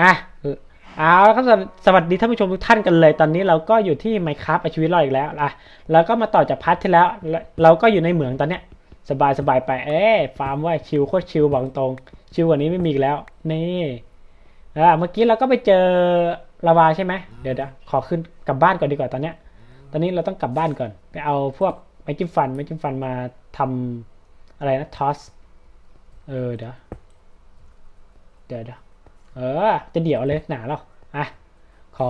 อะเอาแล้วก็สวัสดีท่านผู้ชมทุกท่านกันเลย ตอนนี้เราก็อยู่ที่ไมค์ครับชีวิตรอดอีกแล้วอะแล้วก็มาต่อจากพาร์ทที่แล้ว เราก็อยู่ในเหมืองตอนเนี้ยสบายสบายไป เอ๊ฟาร์มว่าชิลโคตรชิลบอกตรง ชิลกว่านี้ไม่มีแล้ว นี่อ่าเมื่อกี้เราก็ไปเจอลาวาใช่ไหมเดี๋ยวเดี๋ยวขอขึ้นกลับบ้านก่อนดีกว่าตอนเนี้ย ตอนนี้เราต้องกลับบ้านก่อน ไปเอาพวกไม้จิ้มฟันไม้จิ้มฟันมาทำอะไรนะทอส เออเดี๋ยวเดี๋ยวเดี๋ยว เออ จะเดี๋ยวเลยหนาแล้วอะขอ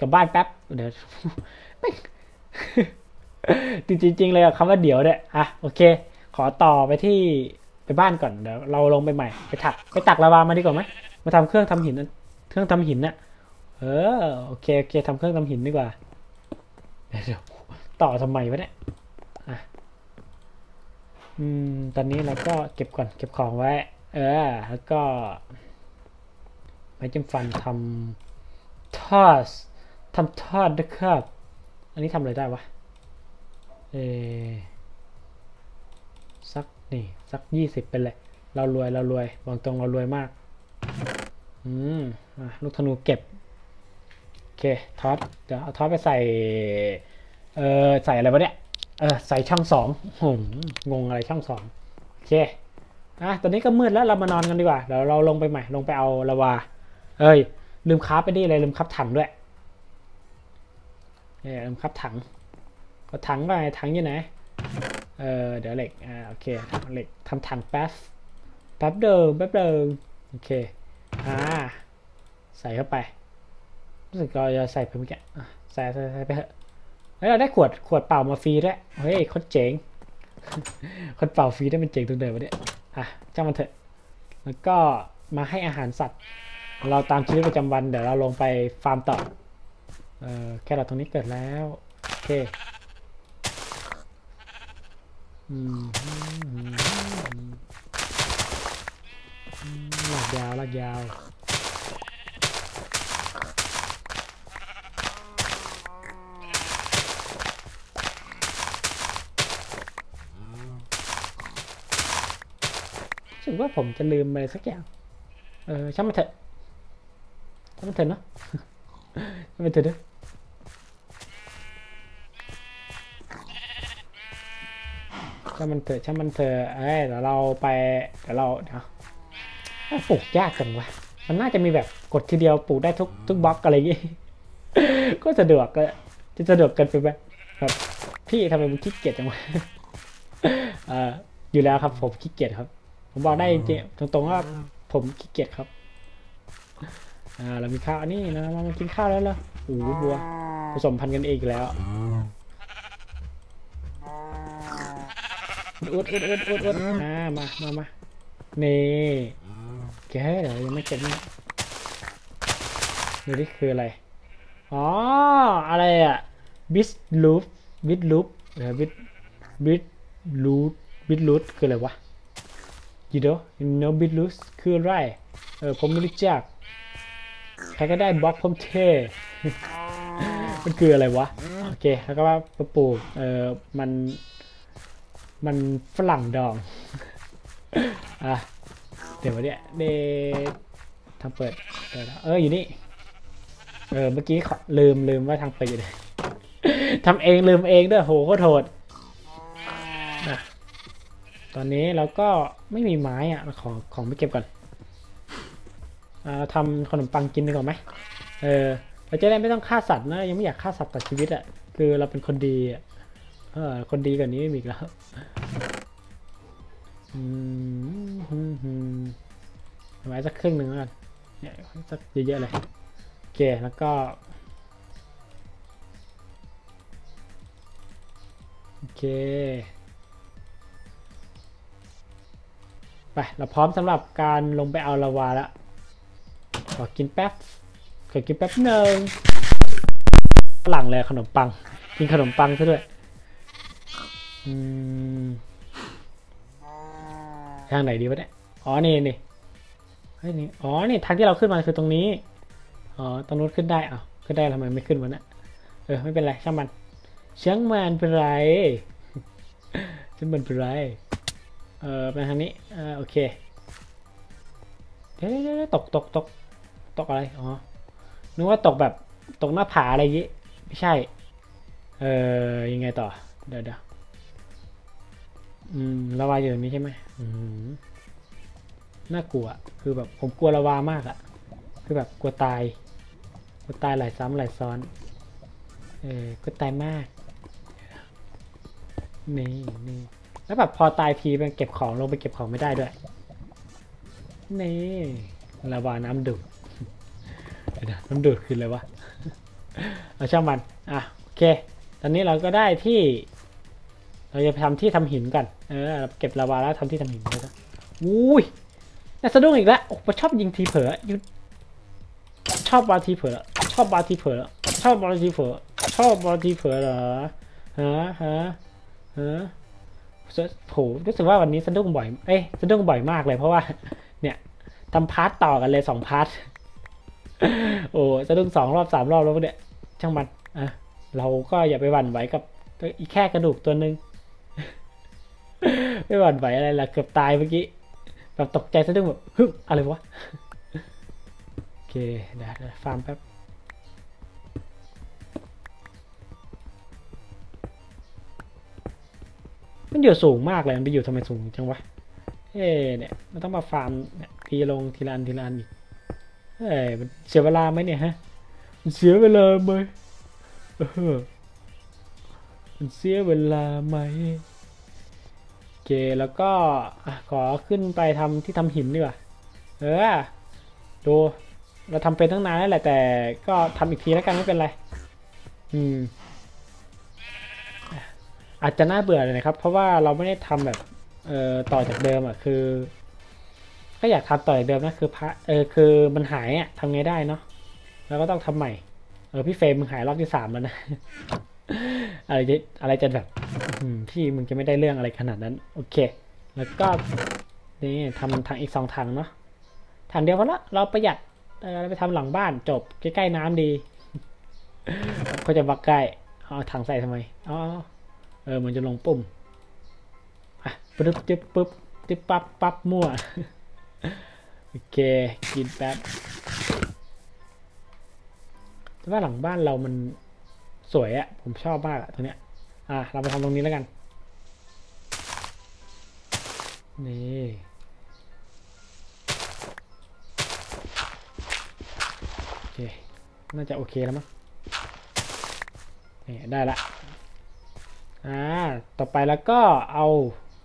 กลับบ้านแป๊บเดี๋ยวจริงจริงๆเลยคำว่าเดี๋ยวเนี่ยอะโอเค ขอต่อไปที่ไปบ้านก่อนเดี๋ยวเราลงไปใหม่ไปถักไปตักลาวามาดีกว่าไหมมาทำเครื่องทำหินเครื่องทำหินน่ะเออโอเคโอเคทำเครื่องทำหินดีกว่าเดี๋ยวต่อทำไมวะเนี่ยอะอืมตอนนี้เราก็เก็บก่อนเก็บของไว้ เออแล้วก็ ม้จิ้มฟันทำทอดทำทอดนะครับ อันนี้ทำอะไรได้วะ เอสักนี่สักยี่สิบเป็นเลยเรารวยเรารวยบอกตรงเรารวยมาก อืมอลูกธนูเก็บ โอเคทอดเดี๋ยวเอาทอดไปใส่ เออใส่อะไรวะเนี่ย เออใส่ช่องสองหมงงอะไรช่องสองโอเคอะตอนนี้ก็มืดแล้วเรามานอนกันดีกว่าเดี๋ยวเราลงไปใหม่ลงไปเอาละวา เอ้ยลืมคับไปดิเลยลืมคับถังด้วยเนี่ยลืมคับถังก็ถังไปถังอยู่ไหนเออเดี๋ยวเหล็กอ่าโอเคเหล็กทำถังแป๊บแป๊บเดิมแป๊บเดิมโอเคอ่าใส่เข้าไปรู้สึกเราจะใส่เพิ่มอีกอะใส่ใส่ใส่ไปเถอะเฮ้ยเราได้ขวดขวดเปล่ามาฟรีด้วยเฮ้ยคตรเจ๋งคนเป่าฟรีได้เป็นเจ๋งตรงเดิมวะเนี่ยอะจ้างมันเถอะแล้วก็มาให้อาหารสัตว์ เราตามชีวิตประจำวันเดี๋ยวเราลงไปฟาร์มต่อเออแค่เราตรงนี้เกิดแล้ว โอเคลากยาวลากยาวรู้สึกว่าผมจะลืมอะไรสักอย่าง เออช่างมันเถอะ ช่างมันเถอะเนาะช่างมันเถอะเด้อช่างมันเถอะช่างมันเถอะเอ้ยเดี๋ยวเราไปเดี๋ยวเราเดี๋ยวปลูกยากจังวะมันน่าจะมีแบบกดทีเดียวปลูกได้ทุกทุกบล็อกอะไรอย่างงี้ก็สะดวกก็จะสะดวกเกันไปไหมครับ พี่ทำไมมึงขี้เกียจจังวะเอ่ออยู่แล้วครับ ผมขี้เกียจครับ ผมบอกได้จริงๆตรงๆว่าผมขี้เกียจครับ อ่าเรามีข้าวอันนี้นะเรามากินข้าวแล้วเหรอโอ้โหบัว ผสมพันธุ์กันเองอีกแล้วอุดอุดอุดอุดอุดอ่ามามามานี่แกเดี๋ยวยังไม่เก็บนี่ดูนี่คืออะไร อ๋อ อะไรอะบิสลูปบิสลูปเดี๋ยวบิสบิสลูปบิสลูปคืออะไรวะยูโดโนบิสลูปคืออะไร เออผมไม่รู้จัก ใครก็ได้บล็อกผมเท่มันคืออะไรวะ โอเค แล้วก็ว่าปลูกเออมัน มันฝรั่งดอง อะ เดี๋ยวเนี่ยเดทางเปิดเดี๋ยวนะเอออยู่นี่ เออ เมื่อกี้ขอลืมลืมว่าทางเปิดอยู่ไหนทำเองลืมเองด้วยโหโคตรโทษนะตอนนี้เราก็ไม่มีไม้อะของของไปเก็บก่อนอ่า ทำขนมปังกินดีกว่าไหมเออเราจะได้ไม่ต้องฆ่าสัตว์นะยังไม่อยากฆ่าสัตว์ตัดชีวิตอะ่ะคือเราเป็นคนดีอะ่ะเออคนดีกว่านี้ไม่มีแล้วอืมไว้สักครึ่งหนึ่งแล้วกันเนี่ยสักเยอะๆเลยโอเคแล้วก็โอเคไปเราพร้อมสำหรับการลงไปเอาลาวาแล้ว ขอกินแป๊บขอกินแป๊บหนึ่งฝรั่งเลยขนมปัง กินขนมปังซะด้วยอืมทางไหนดีวะเนี่ย อ๋อ นี่นี่เฮ้ยนี่ อ๋อ นี่ทางที่เราขึ้นมาคือตรงนี้ อ๋อ ตรงนู้นขึ้นได้อ้าขึ้นได้ทำไมไม่ขึ้นวะเนี่ยเออ ไม่เป็นไร ช่างมัน เช่างมันเป็นไรช่างมันเป็นไร เออไปทางนี้เออโอเคเดี๋ยเดี๋ยวตกตกตก ตกอะไร อ๋อ นึกว่าตกแบบตกหน้าผาอะไรอย่างงี้ ไม่ใช่ เออยังไงต่อ เดี๋ยวเดี๋ยวอืมละวาอยู่ตรงนี้ใช่ไหมอืมน่ากลัว คือแบบผมกลัวละวามากอะคือแบบกลัวตาย กลัวตายหลายซ้ำหลายซ้อน เออกลัวตายมาก นี่นี่แล้วแบบพอตายทีมันเก็บของลงไปเก็บของไม่ได้ด้วย นี่ละวาน้ำดูด เดี๋ยวนะน้ำดูดคืออะไรวะเอาช่างมันอะโอเค ตอนนี้เราก็ได้ที่ เราจะไปทำที่ทำหินกันเออเก็บลาวาแล้วทำที่ทำหินแล้วก็อุ้ยน่าสะดุ้งอีกแล้วโอ้ชอบยิงทีเผลอหยุดชอบบาทีเผลอชอบบาทีเผลอชอบบาทีเผลอชอบบาทีเผลอเหรอฮะฮะฮะโหรู้สึกว่าวันนี้สะดุ้งบ่อย เอ้ยสะดุ้งบ่อยมากเลยเพราะว่า เนี่ยทำพาร์ตต่อกันเลยสองพาร์ท โอ้สะดุ้งสองรอบสามรอบแล้วเนี่ยช่างมันอะเราก็อย่าไปหวั่นไหวกับอีแค่กระดูกตัวหนึ่งไม่หวั่นไหวอะไรล่ะเกือบตายเมื่อกี้แบบตกใจสะดุ้งแบบฮึอะไรวะโอเคเดี๋ยวฟาร์มแป๊บมันอยู่สูงมากเลย มันไปอยู่ทำไมสูงจังวะ เอ๊เนี่ย มันต้องมาฟาร์มเนี่ยทีลงทีละอันทีละอันอีก เอ้ยมันเสียเวลาไหมเนี่ยฮะ มันเสียเวลาไหมเออมันเสียเวลาไหมโอเคแล้วก็ขอขึ้นไปทำที่ทำหินดีกว่าเออดูเราทำเป็นตั้งนานแล้วแหละแต่ก็ทำอีกทีแล้วกันไม่เป็นไร อืม อาจจะน่าเบื่อเลยนะครับ เพราะว่าเราไม่ได้ทำแบบ เอ่อต่อจากเดิมอะคือ ก็อยากทำต่อจากเดิมนะคือพระเออคือมันหายอะทำไงได้เนาะแล้วก็ต้องทำใหม่ เออพี่เฟรมมึงหายรอบที่สามแล้วนะอะไรจะอะไรจะแบบพี่มึงจะไม่ได้เรื่องอะไรขนาดนั้น โอเค แล้วก็นี่ทำทางอีกสองทางเนาะทางเดียวพอละเราประหยัดเราไปทำหลังบ้านจบใกล้ๆน้ำดีก็จะบักใกล้เอาถังใส่ทำไมอ๋อเออมันจะลงปุ่มอะปึ๊บจึ๊บปึ๊บจึ๊บปั๊บปั๊บมั่ว โอเค กินแป๊บแต่ว่าหลังบ้านเรามันสวยอะผมชอบมากอะตรงเนี้ย อะ เราไปทำตรงนี้แล้วกัน นี่โอเค น่าจะโอเคแล้วมั้งนี่ได้ละ อ่า ต่อไปแล้วก็เอา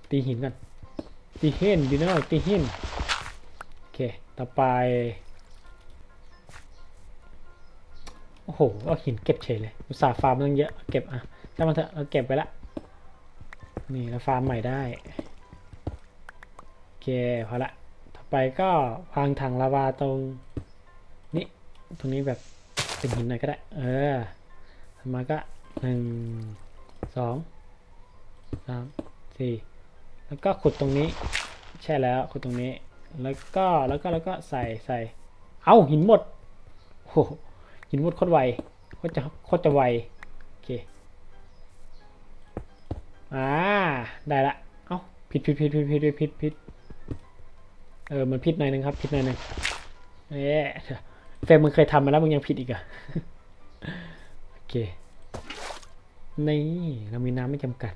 ตีหินกันตีหินดีนะตีหิน เคต่อไป โอ้โหเอาหินเก็บเฉยเลย อุตสาห์ฟาร์มตั้งเยอะ เก็บอะช่างมันเถอะเราเก็บไปละ นี่เราฟาร์มใหม่ได้ โอเคพอละ ต่อไปก็วางถังลาวาตรงนี้ตรงนี้แบบเป็นหินหน่อยก็ได้ เออทำมาก็หนึ่งสองสามสี่แล้วก็ขุดตรงนี้ ใช่แล้วขุดตรงนี้ แล้วก็แล้วก็แล้วก็ใส่ใส่ เอาหินหมดโหหินหมดโคตรไวโคตรจะโคตรจะไวโอเคอ่าได้ละเอาผิดผิดผิดผิดผิดผิดผิดเออมันผิดหน่อยนึงครับผิดหน่อยนึงเอ๊ะเฟรมมึงเคยทำมาแล้วมึงยังผิดอีกอะโอเคนี่เรามีน้ำไม่จำกัด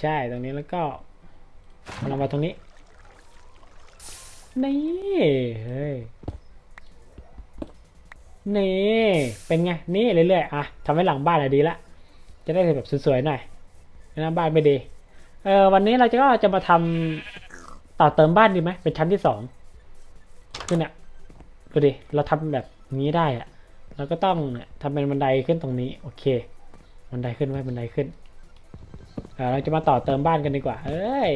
ใช่ตรงนี้แล้วก็ เรามาตรงนี้ นี่ เฮ้ย นี่ เป็นไง นี่เรื่อยๆ อะทำให้หลังบ้านอะดีละ จะได้แบบสวยๆหน่อยหน้าบ้านไม่ดี เออวันนี้เราจะก็จะมาทำต่อเติมบ้านดีไหม เป็นชั้นที่สองคือเนี่ยดูดิ เราทำแบบนี้ได้อะเราก็ต้องเนี่ยทำเป็นบันไดขึ้นตรงนี้ โอเค บันไดขึ้นไว้บันไดขึ้นเเราจะมาต่อเติมบ้านกันดีกว่า เอ้ย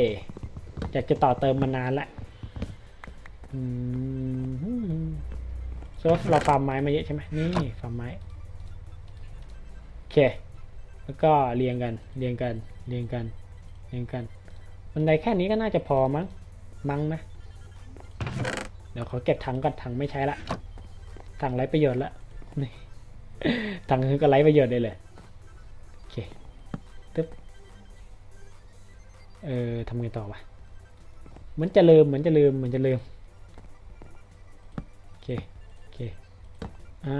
อยากจะต่อเติมมานานละอืมโซฟเราฟาร์มไม้มาเยอะใช่ไหมนี่ฟาร์มไม้โอเค แล้วก็เรียงกัน เรียงกัน เรียงกัน เรียงกันบันไดแค่นี้ก็น่าจะพอมั้ง มั้งนะ เดี๋ยวขอเก็บถังก่อนถังไม่ใช้ละ ถังไร้ประโยชน์ละ นี่ ถังคือก็ไร้ประโยชน์เลยเลยโอเคตึ๊บ เออทำไงต่อวะ เหมือนจะลืมเหมือนจะลืมเหมือนจะลืมโอเคโอเคอ่า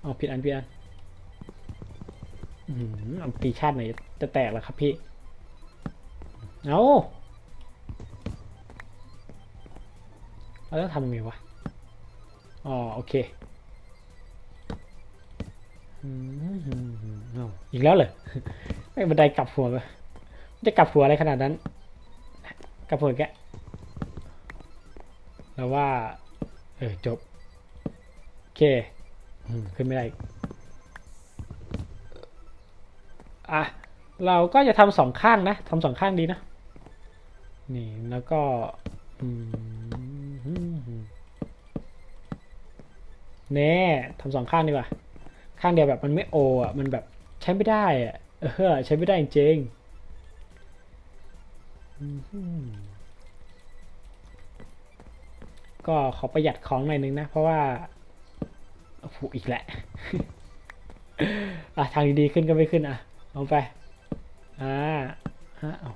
เอาผิดอันผิดอันอืมอัมพีชาติไหนจะแตกแล้วครับพี่เอาเราต้องทำยังไงวะอ๋อโอเคอืมอีกแล้วเลยไม่บันไดกลับหัวเลยจะกลับหัวอะไรขนาดนั้น กลับหัวแกะแล้วว่า เออ จบ โอเคอืมขึ้นไม่ได้อีกอะ เราก็จะทำสองข้างนะทำสองข้างดีนะ นี่แล้วก็อืมเน่ทำสองข้างดีกว่า ข้างเดียวแบบมันไม่โออะ มันแบบใช้ไม่ได้อะ เออ ใช้ไม่ได้จริงๆอืม ก็ขอประหยัดของหน่อยนึงนะ เพราะว่าโอ้โหอีกแหละอะทางดีๆขึ้นก็ไม่ขึ้นอะเอาไป อ่าฮะเอา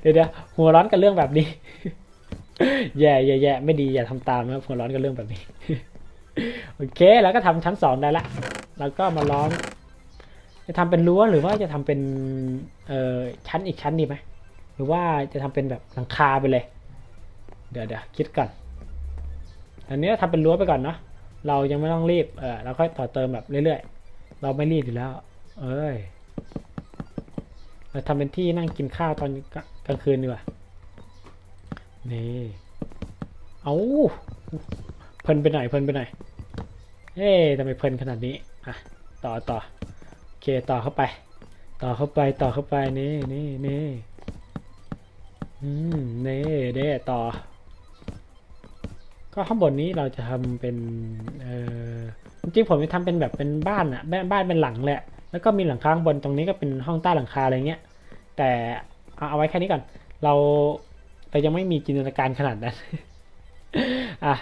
เดี๋ยวเดี๋ยวหัวร้อนกับเรื่องแบบนี้ แย่แย่แย่ไม่ดีอย่าทำตามนะหัวร้อนกับเรื่องแบบนี้ โอเค แล้วก็ทำชั้นสองได้ละ แล้วก็มาล้อม จะทำเป็นรั้วหรือว่าจะทำเป็นเอ่อชั้นอีกชั้นดีไหมหรือว่าจะทำเป็นแบบหลังคาไปเลย เดี๋ยวเดี๋ยวคิดก่อนอันนี้ทำเป็นรั้วไปก่อนเนาะเรายังไม่ต้องรีบเออเราค่อยต่อเติมแบบเรื่อยๆ เราไม่รีบอยู่แล้ว เอ้ยเราทำเป็นที่นั่งกินข้าวตอนกลางคืนดีกว่านี่เอาเพลินไปไหนเพลินไปไหนเอ๊ะทำไมเพลินขนาดนี้อะต่อต่อ เคต่อเข้าไป ต่อเข้าไปต่อเข้าไปนี่นี่นี่อืมนี่เด้ต่อ ก็ข้างบนนี้เราจะทำเป็นเออจริงๆผมจะทำเป็นแบบเป็นบ้านอะบ้านบ้านเป็นหลังแหละ แล้วก็มีหลังคาข้างบนตรงนี้ก็เป็นห้องใต้หลังคาอะไรเงี้ย แต่เอาเอาไว้แค่นี้ก่อน เราเรายังไม่มีจินตนาการขนาดนั้นอะ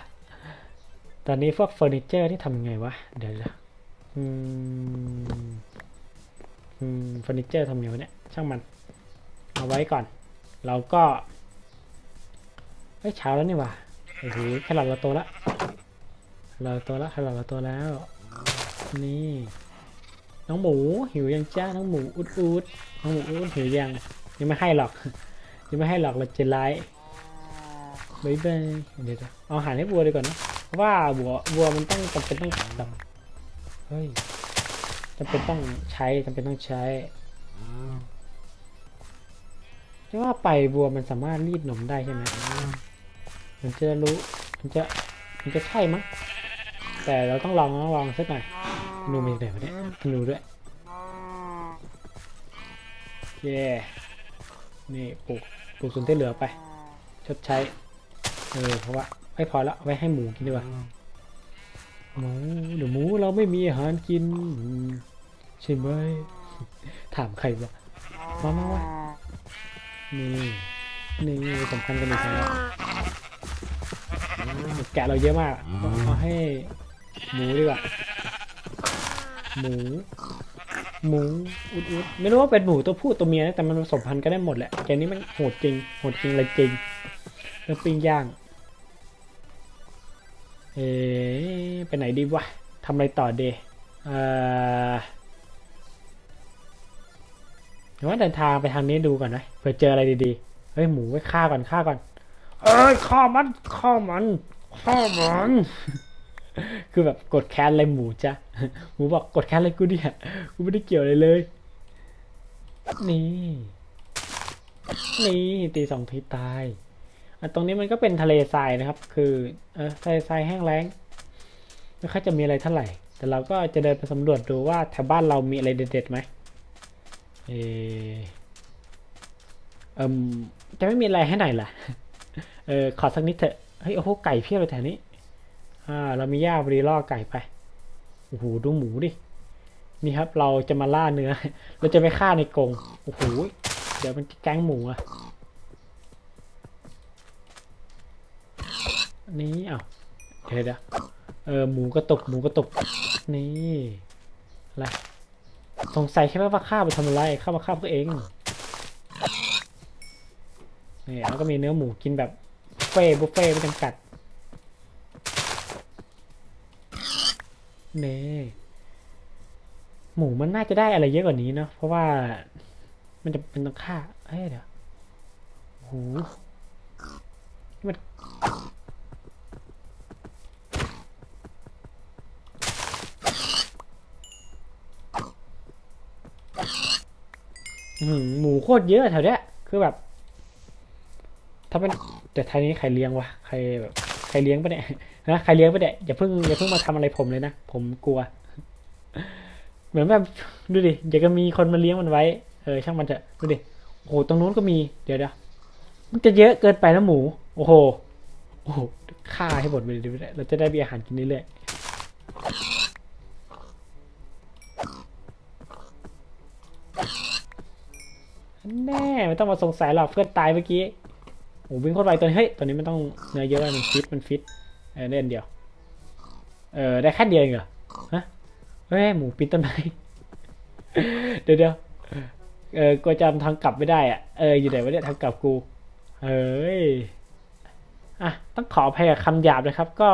ตอนนี้พวกเฟอร์นิเจอร์ที่ทำยังไงวะ เดี๋ยวอือืม เฟอร์นิเจอร์ทำยังไงวะเนี่ย ช่างมัน เอาไว้ก่อน เราก็เฮ้ยเช้าแล้วนี่ว่าโอ้โหแครอทเราโตแล้วเราโตแล้วแครอทเราโตแล้ว นี่ น้องหมูหิวยังจ้าน้องหมูอุดอุดน้องหมูอุดหิวยังยังไม่ให้หรอกยังไม่ให้หรอกเราจะไล่บายบายเดี๋ยวเอาอาหารให้วัวดีกว่อนนะเพราะว่าวัววัวมันต้องจำเป็นต้องแบบเฮ้ย จำเป็นต้องใช้จำเป็นต้องใช้จะว่าไปวัวมันสามารถรีดนมได้ใช่ไหมมันจะรู้มันจะมันจะใช่มั้งแต่เราต้องลองต้องลองสักหน่อยธนูมีไหนวะเนี่ยธนูด้วยเย่นี่ปลูกปลูกส่วนที่เหลือไปชดใช้เออเพราะว่าไม่พอแล้วไว้ให้หมูกินดีกว่า หมูเดี๋ยวหมูเราไม่มีอาหารกินใช่ไหมถามใครวะมามาวะนี่นี่สำคัญกันอีกแล้วแกะเราเยอะมากเอาให้หมูดีกว่าหมูหมูอุดอุดไม่รู้ว่าเป็นหมูตัวผู้ตัวเมียนะแต่มันผสมพันธุ์กันได้หมดแหละแกนี้มันโหดจริงโหดจริงเลยจริงเรื่องปิ้งย่าง เอ๊ะไปไหนดีวะทำอะไรต่อเดย์เอ่อเดี๋ยวว่าเดินทางไปทางนี้ดูก่อนนะเผื่อเจออะไรดีๆ เฮ้ยหมูไว้ฆ่าก่อนฆ่าก่อน เอ้ยฆ่ามันฆ่ามันฆ่ามันคือแบบกดแค้นอะไรหมูจ้ะหมูบอกกดแค้นอะไรกูเนี่ยกูไม่ได้เกี่ยวอะไรเลย นี่ นี่ตีสองทีตายอะ ตรงนี้มันก็เป็นทะเลทรายนะครับ คือเออทะเลทรายแห้งแล้งไม่ค่อยจะมีอะไรเท่าไหร่ แต่เราก็จะเดินไปสำรวจดูว่าแถวบ้านเรามีอะไรเด็ดๆไหมเออเอิมจะไม่มีอะไรให้ไหนล่ะ เออขอสักนิดเถอะเฮ้ยโอ้โหไก่เพียบเลยแถวนี้ อ่า เรามีหญ้าบรีล่อไก่ไปโอ้โหดูหมูดินี่ครับ เราจะมาล่าเนื้อ เราจะไปฆ่าในกรงโอ้โหเดี๋ยวมันแก๊งหมูอะ นี่อ้าวเดี๋ยวเดี๋ยวเออหมูกระตกหมูกระตกนี่อะไรสงสัยใช่มว่าข้าไปทำอะไรข้ามาฆ่าพวกเองนี่แล้วก็มีเนื้อหมูกินแบบเฟ่บุฟเฟ่ไม่จำกัดเน่หมูมันน่าจะได้อะไรเยอะกว่านี้เนาะเพราะว่ามันจะเป็นต้องฆ่าเฮ้ยเดี๋ยวโอ้โหนี่มัน หมูโคตรเยอะแถวเนี้ยคือแบบ ถ้าเป็นแต่ทางนี้ใครเลี้ยงวะใครแบบใครเลี้ยงปะเนี่ยนะใครเลี้ยงปะเนี่ยอย่าเพิ่งอย่าเพิ่งมาทำอะไรผมเลยนะผมกลัว เหมือนแบบดูดิอยากจะมีคนมาเลี้ยงมันไว้เออช่างมันเถอะดูดิโอ้โหตรงนู้นก็มีเดี๋ยวเดี๋ยวมันจะเยอะเกินไปนะหมู โอ้โหโอ้โหฆ่าให้หมดไปเลยเราจะได้มีอาหารกินเรื่อยๆ แน่ไม่ต้องมาสงสัยหรอกเพื่อนตายเมื่อกี้โอ้วิ่งเข้าไปตัวนี้เฮ้ยตัวนี้มันต้องเนื้อเยอะมันฟิตมันฟิตเออเล่นเดียว เออได้แค่เดียวเองเหรอฮะเฮ้ยหมูปีนต้นไม้เดี๋ยวเดี๋ยวเออกูจำทางกลับไม่ได้อะเอออยู่ไหนวะเนี่ยทางกลับกูเฮ้ยอะต้องขออภัยกับคำหยาบนะครับ ก็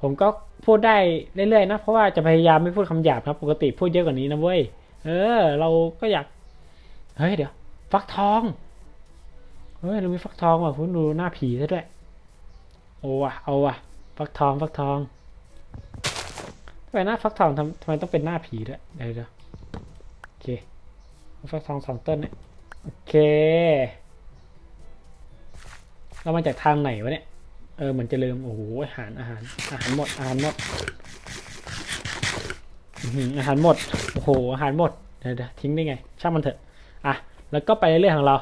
ผมก็พูดได้เรื่อยๆนะเพราะว่าจะพยายามไม่พูดคำหยาบครับ ปกติพูดเยอะกว่านี้นะเว้ยเออ เราก็อยาก เฮ้ยเดี๋ยวฟักทอง เฮ้ยเรามีฟักทองว่ะคุณดูหน้าผีซะด้วย โอ้ว่ะเอาว่ะฟักทองฟักทองทำไมหน้าฟักทองทำทำไมต้องเป็นหน้าผีด้วยเดี๋ยวเดี๋ยวโอเคฟักทองสองต้นเนี่ยโอเค เรามาจากทางไหนวะเนี่ย เออเหมือนจะลืม โอ้โหอาหารอาหารอาหารหมดอาหารหมดอาหารหมด โอ้โหอาหารหมดเดี๋ยวเดี๋ยวทิ้งได้ไง ช่างมันเถอะ อะแล้วก็ไปเรื่อยๆของเรา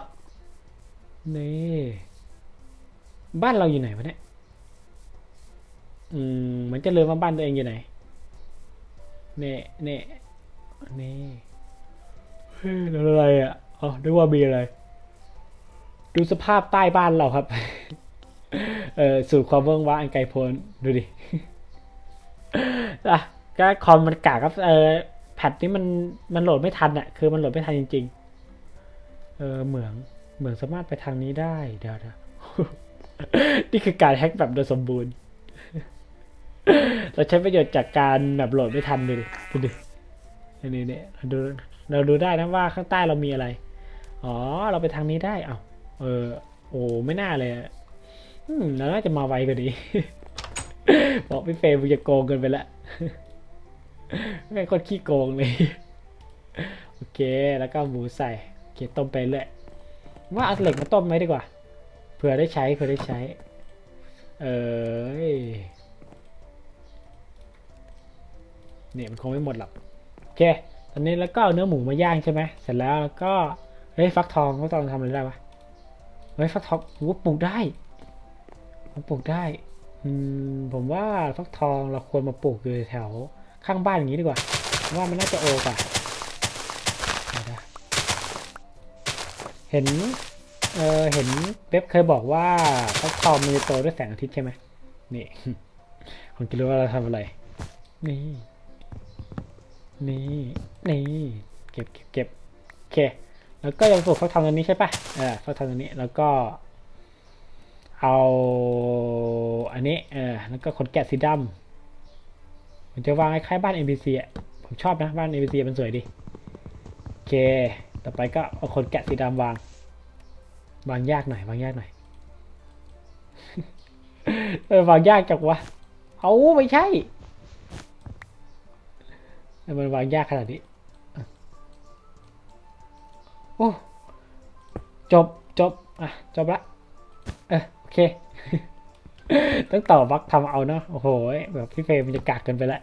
นี่บ้านเราอยู่ไหนวะเนี่ยอืมเหมือนจะลืมว่าบ้านตัวเองอยู่ไหนเน่เน่เน่เฮ้ยอะไรอะอ๋อนึกว่ามีอะไร ดูสภาพใต้บ้านเราครับ เออสู่ความเวิ้งว้างอันไกลโพ้นดูดิอะก็คอมมันกากครับเออแพทนี้มันมันโหลดไม่ทันอะ คือมันโหลดไม่ทันจริง ๆ เออเหมืองเหมืองสามารถไปทางนี้ได้เดี๋ยวนะนี่คือการแฮ็กแบบโดยสมบูรณ์ เราใช้ประโยชน์จากการแบบโหลดไม่ทันดูดิดูดินี่เนี่ยเราดูเราดูได้นะว่าข้างใต้เรามีอะไร อ๋อ เราไปทางนี้ได้เอาเออ โอ้ไม่น่าเลยอืมเราน่าจะมาไวกว่านี้ บอกพี่เฟรมมึงจะโกงเกินไปละแม่คนขี้โกงเลย โอเค แล้วก็หมูใส่ เคต้มไปเรื่อยว่าเอาเหล็กมาต้มไหมดีกว่าเผื่อได้ใช้เผื่อได้ใช้ เออเนี่ยมันคงไม่หมดหรอกโอเค ตอนนี้แล้วก็เอาเนื้อหมูมาย่างใช่ไหมเสร็จแล้วก็เฮ้ยฟักทองฟักทองทำอะไรได้วะเฮ้ยฟักทองวูปลูกได้มันปลูกได้อืมผมว่าฟักทองเราควรมาปลูกอยู่แถวข้างบ้านอย่างนี้ดีกว่าเพราะว่ามันน่าจะโอกว่า เห็น เออเห็นเว็บเคยบอกว่าฟักทองมันจะโตด้วยแสงอาทิตย์ใช่ไหมนี่ผมจะรู้ว่าเราทำอะไร นี่ นี่ นี่ เก็บเก็บเก็บโอเค แล้วก็ยังปลูกฟักทองตัวนี้ใช่ปะเออฟักทองตัวนี้แล้วก็ เอาอันนี้ เออแล้วก็ขนแกะสีดำผมจะวางคล้ายๆบ้าน NPC อะผมชอบนะบ้าน NPC มันสวยดี โอเค ต่อไปก็เอาขนแกะสีดำวาง วางยากหน่อยวางยากหน่อยเออวางยากจังวะ เอาไม่ใช่มันวางยากขนาดนี้โอ้จบจบอะจบละเออโอเคต้องต่อบักทำเอาเนาะโอ้โหแบบพี่เฟรมมันจะกากเกินไปละ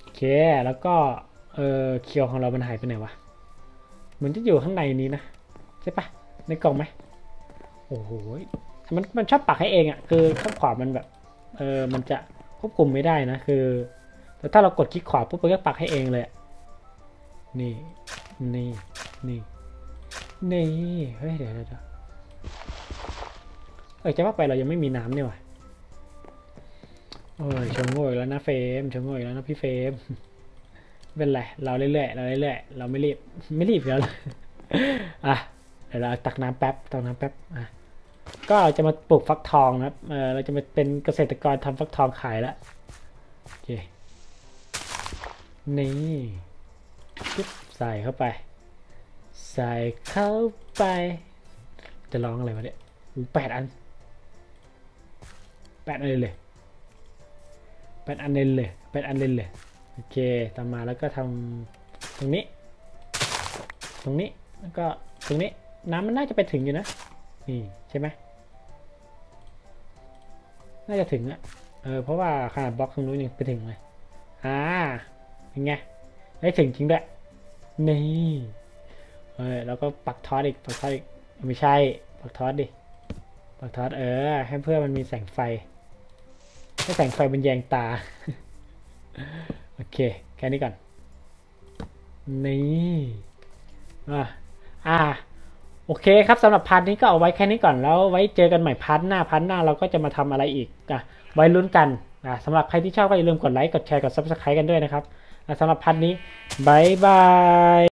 โอเคแล้วก็ เออเคียวของเรามันหายไปไหนวะมันจะอยู่ข้างในนี้นะใช่ปะในกล่องไหมโอ้โหมันมันชอบปักให้เองอะ่ะคือข้างขวามันแบบเออมันจะควบคุมไม่ได้นะคือ แต่ถ้าเรากดคลิกขวาปุ๊บมันก็ปักให้เองเลยนี่นี่นี่นี่เฮ้ยเดี๋ยวเดี๋ยวเดี๋ยวเออจะว่าไปเรายังไม่มีน้ำเนี่ยว่ะโอ้ยชงโง่แล้วนะเฟมชงโง่แล้วนะพี่เฟม เป็นไร เราเรื่อยๆเราเรื่อยๆเราไม่รีบ ไม่รีบแล้วอะเดี๋ยวเราตักน้ำแป๊บตักน้ำแป๊บอะก็เราจะมาปลูกฟักทองนะครับเออเราจะมาเป็นเกษตรกรทำฟักทองขายแล้วโอเคนี่ปึ๊บใส่เข้าไป ใส่เข้าไป จะร้องอะไรวะเนี่ยแปดอันแปดอันเลยเลยแปดอันเลยเลยแปดอันเลยเลย โอเคตามมาแล้วก็ทำตรงนี้ ตรงนี้แล้วก็ตรงนี้น้ำมันน่าจะไปถึงอยู่นะ นี่ใช่ไหมน่าจะถึงอะเออเพราะว่าขนาดบล็อกตรงนู้นยังไปถึงเลยอ่าเป็นไงได้ถึงจริงด้วยนี่เออแล้วก็ปักทอดอีกปักทอดอีกไม่ใช่ปักทอดดิปักทอดเออ ให้เพื่อมันมีแสงไฟให้แสงไฟมันแยงตา โอเค แค่นี้ก่อน นี่ อ่าอะโอเคครับสำหรับพาร์ทนี้ก็เอาไว้แค่นี้ก่อนแล้วไว้เจอกันใหม่พาร์ทหน้าพาร์ทหน้าเราก็จะมาทำอะไรอีกอะไว้ลุ้นกันอะสำหรับใครที่ชอบก็อย่าลืมกดไลค์กดแชร์กด subscribe กันด้วยนะครับสำหรับพาร์ทนี้บายบาย